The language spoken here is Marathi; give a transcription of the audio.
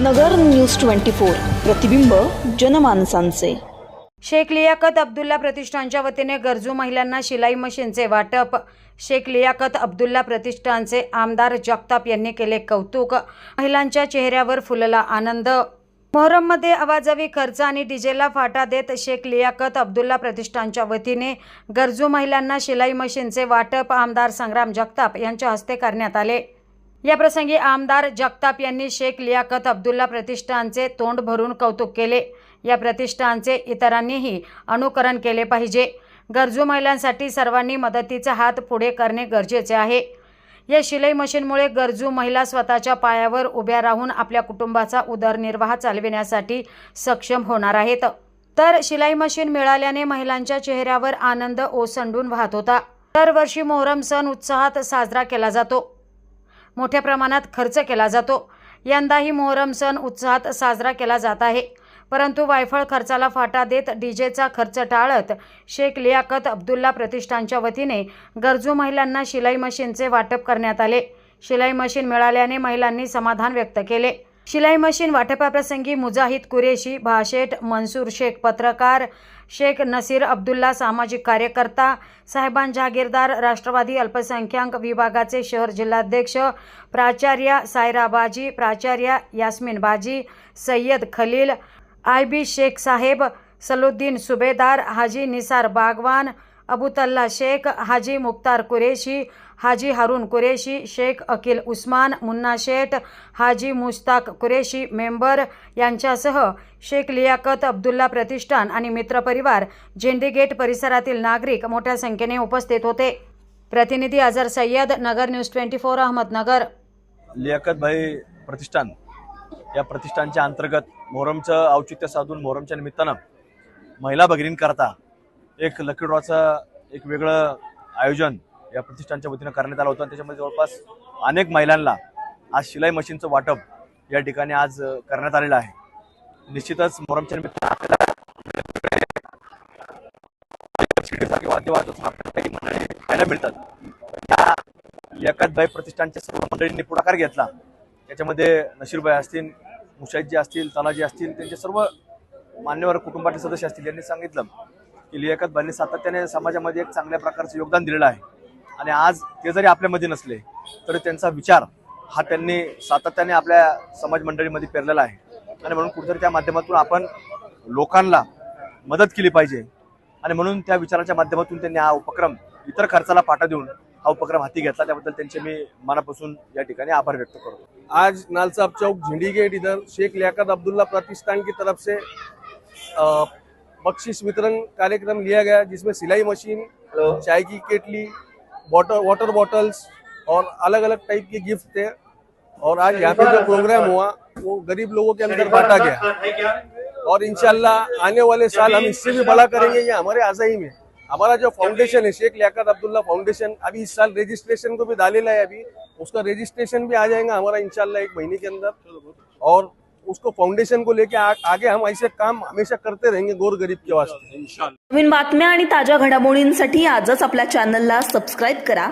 नगर न्यूज ट्वेंटी फोर. प्रतिबिंब जनमानसांचे. शेख लियाकत अब्दुल्ला प्रतिष्ठानच्या वतीने गरजू महिलांना शिलाई मशीनचे वाटप. शेख लियाकत अब्दुल्ला प्रतिष्ठानचे आमदार जगताप यांनी केले कौतुक. महिलांच्या चेहऱ्यावर फुलला आनंद. मोहरममध्ये आवाजावी खर्च आणि डीजेला फाटा देत शेख लियाकत अब्दुल्ला प्रतिष्ठानच्या वतीने गरजू महिलांना शिलाई मशीनचे वाटप आमदार संग्राम जगताप यांच्या हस्ते करण्यात आले. याप्रसंगी आमदार जगताप यांनी शेख लियाकत अब्दुल्ला प्रतिष्ठानचे तोंड भरून कौतुक केले. या प्रतिष्ठानचे इतरांनीही अनुकरण केले पाहिजे. गरजू महिलांसाठी सर्वांनी मदतीचा हात पुढे करणे गरजेचे आहे. या शिलाई मशीनमुळे गरजू महिला स्वतःच्या पायावर उभ्या राहून आपल्या कुटुंबाचा उदरनिर्वाह चालविण्यासाठी सक्षम होणार आहेत. तर शिलाई मशीन मिळाल्याने महिलांच्या चेहऱ्यावर आनंद ओसंडून वाहत होता. दरवर्षी मोहरम सण उत्साहात साजरा केला जातो. मोठ्या प्रमाणात खर्च केला जातो. यंदाही मोहरम सण उत्साहात साजरा केला जात आहे. परंतु वायफळ खर्चाला फाटा देत डीजेचा खर्च टाळत शेख लियाकत अब्दुल्ला प्रतिष्ठानच्या वतीने गरजू महिलांना शिलाई मशीनचे वाटप करण्यात आले. शिलाई मशीन मिळाल्याने महिलांनी समाधान व्यक्त केले. शिलाई मशीन वाटपाप्रसंगी मुजाहिद कुरेशी भाशेठ मंसूर शेख पत्रकार शेख नसीर अब्दुल्ला सामाजिक कार्यकर्ता साहेबान जहागीरदार राष्ट्रवादी अल्पसंख्याक विभागाचे शहर जिल्हाध्यक्ष प्राचार्य सायरा बाजी प्राचार्य यास्मिन बाजी सय्यद खलील आय बी शेख साहेब सलुद्दीन सुभेदार हाजी निसार बागवान अबुतल्ला शेख हाजी मुख्तार कुरेशी हाजी हारून कुरेशी शेख अकिल उस्मान मुन्ना शेठ हाजी मुश्ताक कुरेशी मेंबर यांच्यासह शेख लियाकत अब्दुल्ला प्रतिष्ठान आणि मित्रपरिवार झेंडीगेट परिसरातील नागरिक मोठ्या संख्येने उपस्थित होते. प्रतिनिधी Azhar Sayyed Nagar news twenty four Ahmednagar. Liyakat bhai प्रतिष्ठान या प्रतिष्ठानच्या अंतर्गत मोहरमचं औचित्य साधून मोहरमच्या निमित्तानं महिला भगिनींकरता एक लकी ड्रॉचं एक वेगळं आयोजन या प्रतिष्ठानच्या वतीनं करण्यात आलं होतं. आणि त्याच्यामध्ये जवळपास अनेक महिलांना आज शिलाई मशीनचं वाटप या ठिकाणी आज करण्यात आलेलं आहे. निश्चितच मोहरमच्या निमित्तानं आपल्याला मिळतात. या लियाकतबाई प्रतिष्ठानच्या सर्व मंडळींनी पुढाकार घेतला. त्याच्यामध्ये नशीरबाई असतील मुशाईदजी असतील तानाजी असतील त्यांचे सर्व मान्यवर कुटुंबातील सदस्य असतील यांनी सांगितलं. की लियाकतबाईंनी सातत्याने समाजामध्ये एक चांगल्या प्रकारचं योगदान दिलेलं आहे. आणि आज ते जरी आपल्यामध्ये नसले तरी त्यांचा विचार हा त्यांनी सातत्याने आपल्या समाज मंडळीमध्ये पेरलेला आहे. आणि म्हणून कुठेतरी त्या माध्यमातून आपण लोकांना मदत केली पाहिजे. आणि म्हणून त्या विचाराच्या माध्यमातून त्यांनी हा उपक्रम इतर खर्चाला पाठा देऊन हा उपक्रम हाती घेतला. त्याबद्दल त्यांचे मी मनापासून या ठिकाणी आभार व्यक्त करतो. आज नालसाब चौक झिंडी गेट इधर शेख लियाकत अब्दुल्ला प्रतिष्ठान की तरफ से आ, बख्शिश वितरण कार्यक्रम लिया गया जिसमें सिलाई मशीन चाय की केटली वाटर वाटर बॉटल्स और अलग अलग टाइप के गिफ्ट थे। और आज यहाँ पे जो प्रोग्राम हुआ वो गरीब लोगों के अंदर बांटा गया। और इनशाला आने वाले साल हम इससे भी बड़ा करेंगे ये हमारे आजाही में। हमारा जो फाउंडेशन है शेख लियाकत अब्दुल्ला फाउंडेशन अभी इस साल रजिस्ट्रेशन को भी डालेला है अभी। उसका रजिस्ट्रेशन भी आ जाएगा हमारा इनशाला एक महीने के अंदर। और उसको फाउंडेशन को लेके आगे हम ऐसे काम हमेशा करते रहेंगे गोर गरीब के वास्ते। नवीन बातम्या आणि ताज्या घडामोडींसाठी आजच आपल्या चॅनलला सबस्क्राईब करा.